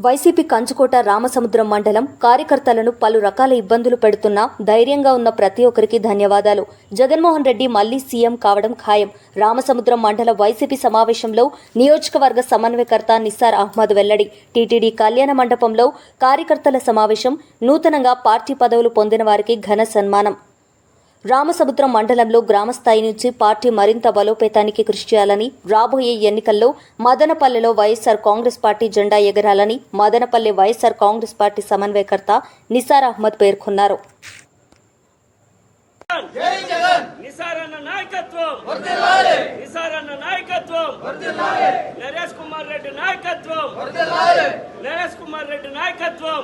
YCP కంచుకోట రామసముద్రం మండలం కార్యకర్తలను పలు రకాల ఇబ్బందులు పెడుతున్నా ధైర్యంగా ఉన్న ప్రతి ఒక్కరికి ధన్యవాదాలు. జగన్మోహన్ రెడ్డి మళ్ళీ సీఎం కావడం ఖాయం. రామసముద్రం మండల వైసీపీ సమావేశంలో నియోజకవర్గ సమన్వయకర్త నిస్సార్ అహ్మద్ వెల్లడి టీటీడీ కళ్యాణ మండపంలో కార్యకర్తల సమావేశం నూతనంగా పార్టీ పదవులు పొందిన వారికి ఘన సన్మానం. రామసముద్రం మండలంలో గ్రామస్థాయి నుంచి పార్టీ మరింత బలోపేతానికి కృషి చేయాలని రాబోయే ఎన్నికల్లో మదనపల్లెలో వైఎస్సార్ కాంగ్రెస్ పార్టీ జెండా ఎగరాలని మదనపల్లె వైఎస్సార్ కాంగ్రెస్ పార్టీ సమన్వయకర్త నిసార్ అహ్మద్ పేర్కొన్నారు. నిసారన్న నాయకత్వం! నిసారన్న నాయకత్వం! నరేష్ కుమార్ రెడ్డి నాయకత్వం! నరేష్ కుమార్ రెడ్డి నాయకత్వం!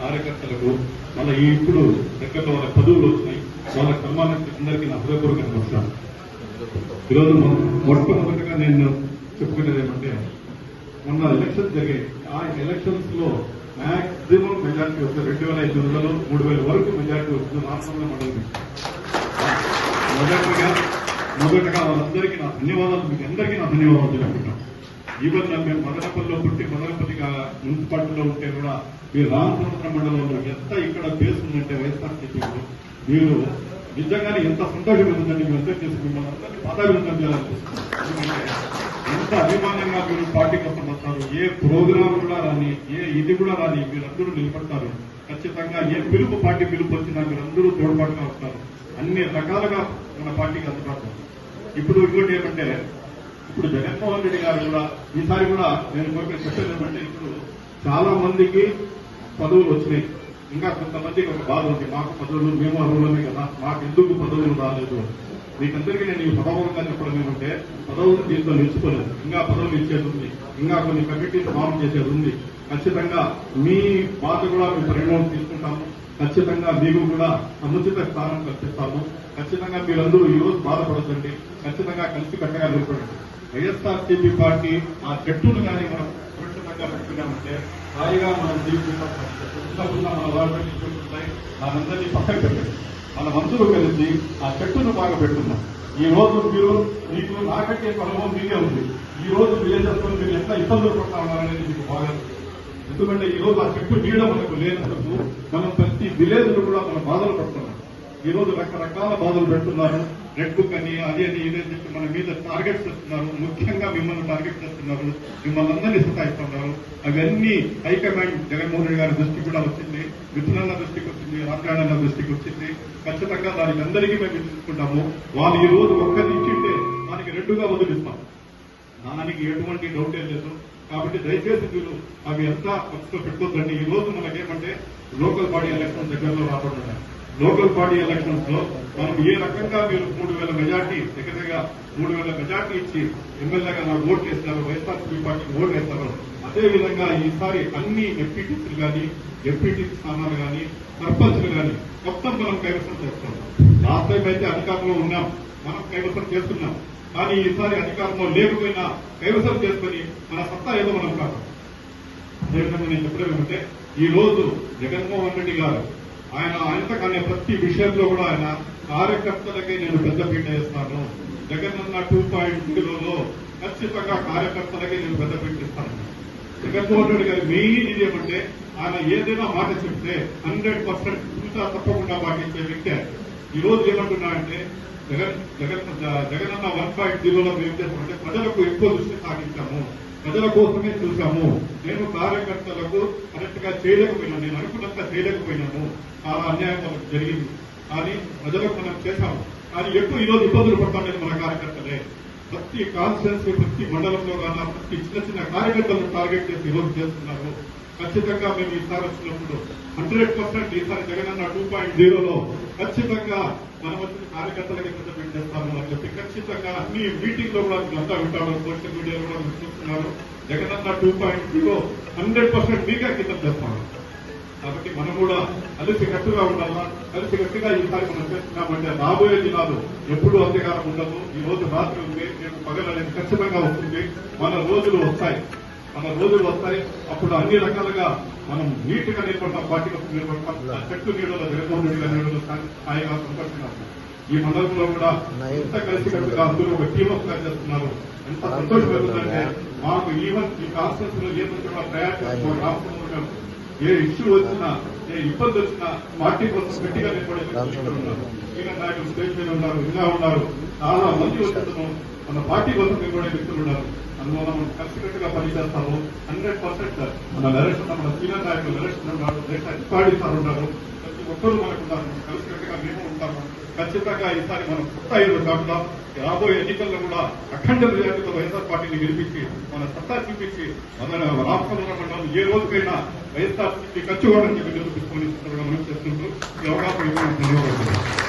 కార్యకర్తలకు మన ఈ ఇప్పుడు దగ్గరలో పదవులు వచ్చినాయి వాళ్ళ సన్మానానికి అందరికీ నా హృదయపూర్వక నమస్కారం. ఈరోజు మొట్టమొదటిగా నేను చెప్పుకునేది ఏమంటే మొన్న ఎలక్షన్స్ జరిగాయి ఆ ఎలక్షన్స్లో మాక్సిమం మెజార్టీ వస్తుంది రెండు వేల ఐదు వందలు మూడు వేల వరకు మెజార్టీ వస్తుంది రాష్ట్రంలో మండలి మొదటగా మొదటగా వాళ్ళందరికీ నా ధన్యవాదాలు మీకు అందరికీ నా ధన్యవాదాలు తెలుపుకుంటాను ఈవెన్ మేము మదనపల్లిలో పుట్టి మదనపల్లిగా మున్సిపాలిటీలో ఉంటే కూడా మీరు రామచంద్ర మండలంలో ఎంత ఇక్కడ చేస్తుందంటే వైఎస్ఆర్సీపీలో మీరు నిజంగానే ఎంత సంతోషం ఉందండి మీరు అందరూ చేసుకుంటాం మిమ్మల్ని పాదాభివృద్ధం చేయాలనిపిస్తుంది ఎంత అభిమానంగా మీరు పార్టీ కోసం వస్తారు ఏ ప్రోగ్రాం కూడా రాని ఏ ఇది కూడా రాని మీరందరూ నిలబడతారు. ఖచ్చితంగా ఏ పిలుపు పార్టీ పిలుపు వచ్చినా మీరందరూ తోడ్పాటుగా వస్తారు. అన్ని రకాలుగా మన పార్టీకి అందుబాటులో ఇప్పుడు ఇంకోటి ఏమంటే ఇప్పుడు జగన్మోహన్ రెడ్డి గారు కూడా ఈసారి కూడా నేను కోరిక చెప్పేది ఏమంటే ఇప్పుడు చాలా మందికి పదవులు వచ్చినాయి. ఇంకా కొంతమందికి ఒక బాధ ఉంది. మాకు పదవులు మేము అర్హులమే కదా. మాకు ఎందుకు పదవులు రాలేదు? మీకందరికీ నేను ఈ పదవులుగా చెప్పడం ఏమంటే పదవులు దీంతో నిలుచుకోలేదు ఇంకా పదవులు ఇచ్చేది ఉంది. ఇంకా కొన్ని కమిటీలు ఫామ్ చేసేది ఉంది. ఖచ్చితంగా మీ బాధ కూడా మేము పరిణామం తీసుకుంటాము. ఖచ్చితంగా మీకు కూడా సముచిత స్థానం కల్పిస్తాము. ఖచ్చితంగా మీరందరూ ఈ రోజు బాధపడదండి ఖచ్చితంగా కలిసి కట్టగా నిలబడండి. వైఎస్ఆర్సీపీ పార్టీ ఆ చెట్టును కానీ మనం సురక్షితంగా పెట్టుకున్నామంటే హాయిగా మనం జీవిస్తున్నాం ఉన్న మన గవర్నమెంట్ ఉంటాయి దానందరినీ పక్కన పెట్టండి. మన మంత్రులు కలిసి ఆ చెట్టును బాగా పెట్టున్నాం ఈ రోజు మీరు మీకు నాకంటే అనుభవం మీకే ఉంది. ఈ రోజు విలేజెస్లో మీరు ఎంత ఇబ్బందులు పడతా ఉన్నారనేది మీకు బాగా ఎందుకంటే ఈ రోజు ఆ చెట్టు నీడ మనకు లేనందుకు మనం ప్రతి విలేజ్ కూడా మన బాధలు పడుతున్నాం. ఈ రోజు రకరకాల బాధలు పెడుతున్నారు. రెడ్ బుక్ అని అది అని ఇదే చెప్పి మన మీద టార్గెట్ చేస్తున్నారు ముఖ్యంగా మిమ్మల్ని టార్గెట్ చేస్తున్నారు. మిమ్మల్ని అందరినీ సతాయిస్తున్నారు. అవన్నీ హైకమాండ్ జగన్మోహన్ రెడ్డి గారి దృష్టి కూడా వచ్చింది. మిథునన్న దృష్టికి వచ్చింది. రాజాయణ దృష్టికి వచ్చింది. ఖచ్చితంగా దానికి అందరికీ మేము తీసుకుంటాము వాళ్ళు ఈ రోజు ఒక్కరి ఇచ్చింటే దానికి రెండుగా వదిలిస్తాం. దానికి ఎటువంటి డౌటే లేదు. కాబట్టి దయచేసి మీరు అవి ఎంత ఖర్చుతో పెట్టుకోద్దండి ఈ రోజు మనకేమంటే లోకల్ బాడీ ఎలక్షన్ దగ్గరలో రాబడుతున్నాయి లోకల్ బాడీ ఎలక్షన్స్లో మనం ఏ రకంగా మీరు మూడు వేల మెజార్టీ దగ్గరగా మూడు వేల మెజార్టీ ఇచ్చి ఎమ్మెల్యేగా నాకు ఓట్ చేస్తారు వైఎస్ఆర్సీపీ పార్టీకి ఓట్ వేస్తారు అదేవిధంగా ఈసారి అన్ని ఎంపీటీసీలు కానీ ఎంపీటీ స్థానాలు కానీ సర్పంచ్లు కానీ మొత్తం మనం కైవసం చేస్తాం లాస్ట్ టైం అయితే అధికారంలో ఉన్నాం మనం కైవసం చేస్తున్నాం. కానీ ఈసారి అధికారంలో లేకపోయినా కైవసం చేసుకుని మన సత్తా ఏదో మనం కాదు. అదేవిధంగా నేను చెప్పడం ఏమంటే ఈ రోజు జగన్మోహన్ రెడ్డి గారు ఆయన ఆయనకనే ప్రతి విషయంలో కూడా ఆయన కార్యకర్తలకే నేను పెద్దపీట వేస్తాను. జగన్ టూ పాయింట్ జీరోలో ఖచ్చితంగా కార్యకర్తలకే నేను పెద్దపీట ఇస్తాను జగన్మోహన్ రెడ్డి గారి మెయిన్ ఇది ఏమంటే ఆయన ఏదైనా మాట చెప్తే హండ్రెడ్ పర్సెంట్ తప్పకుండా పాటించే వ్యక్తి ఈ రోజు ఏమంటున్నా అంటే జగన్ జగన్ జగన్ అన్న వన్ పాయింట్ జీరోలో మేము చేస్తామంటే ప్రజలకు ఎక్కువ దృష్టి సాగించాము ప్రజల కోసమే చూసాము నేను కార్యకర్తలకు కరెక్ట్గా చేయలేకపోయినా నేను అనుకున్నంత చేయలేకపోయినాము. చాలా అన్యాయం మనకు జరిగింది. కానీ ప్రజలకు మనం చేశాము కానీ ఎక్కువ ఈరోజు ఇబ్బందులు పడతాం మన కార్యకర్తలే. ప్రతి కాన్స్టిట్యున్సీ ప్రతి మండలంలో కానీ ప్రతి చిన్న చిన్న కార్యకర్తలను టార్గెట్ చేసి ఈరోజు చేస్తున్నారు. ఖచ్చితంగా మేము ఈసారి వచ్చినప్పుడు హండ్రెడ్ పర్సెంట్ ఈసారి జగనన్న టూ పాయింట్ జీరోలో ఖచ్చితంగా మనం వచ్చిన కార్యకర్తలకి పెద్ద పీట చేస్తాము అని చెప్పి ఖచ్చితంగా అన్ని మీటింగ్లో కూడా అంతా వింటారు సోషల్ మీడియాలో కూడా మీరు చూస్తున్నారు. Jagananna two point zero hundred percent మీగా కింద చేస్తాము కాబట్టి మనం కూడా కలిసి కట్టుగా ఉండాలా? కలిసి కట్టుగా ఈసారి మనం చేస్తున్నామంటే రాబోయే దినాలు ఎప్పుడూ అంధకారం ఉండదు. ఈ రోజు రాత్రి ఉంది రేపు పగలనేది ఖచ్చితంగా వస్తుంది. మన రోజులు వస్తాయి. మన రోజులు వస్తాయి. అప్పుడు అన్ని రకాలుగా మనం నీట్గా నిలబడతాం. పార్టీ నిలబడతాం. చెట్టు నీడలో జగన్మోహన్ రెడ్డి గారి నీడలో ఈ మండలంలో కూడా ఎంత కలిసికట్టుగా అందరూ ఒక టీమ్గా చేస్తున్నారు. ఎంత సంతోషం అవుతుందంటే మాకు ఈవెన్ ఈ కాన్ఫరెన్స్లో ఏమంటే ప్రయాణ రామచంద్ర ఏ ఇష్యూ వచ్చినా ఏ ఇబ్బంది వచ్చినా పార్టీ కోసం గట్టిగా నిలబడే ఉన్నారు సీనియర్ నాయకులు స్టేజ్ మీద ఉన్నారు ఇలా ఉన్నారు. చాలా మంది వచ్చేస్తాము మన పార్టీ కోసం నిలబడే వ్యక్తులు ఉన్నారు. అందువల్ల మనం కలిసికట్టుగా పనిచేస్తాము హండ్రెడ్ పర్సెంట్ మన నరేష్ మన సీనియర్ నాయకులు నరేష్ ఉన్నారు. ఎస్పాడి సార్ ఉన్నారు. ప్రతి ఒక్కరు మనకు ఉన్నారు. కలిసికట్టుగా మేము ఉంటాము. ఖచ్చితంగా ఈసారి మనం కొత్త ఐదు కాకుండా రాబోయే ఎన్నికల్లో కూడా అఖండ మెజార్టీతో వైఎస్ఆర్ పార్టీని గెలిపించి మన సత్తా చూపించి మన రాష్ట్రంలో మండలం ఏ రోజుకైనా వైఎస్ఆర్ పార్టీ ఖర్చు కూడా నిరూపించుకొని మనం చేస్తుంటూ ఈ అవకాశం ఇవ్వడం ధన్యవాదాలు.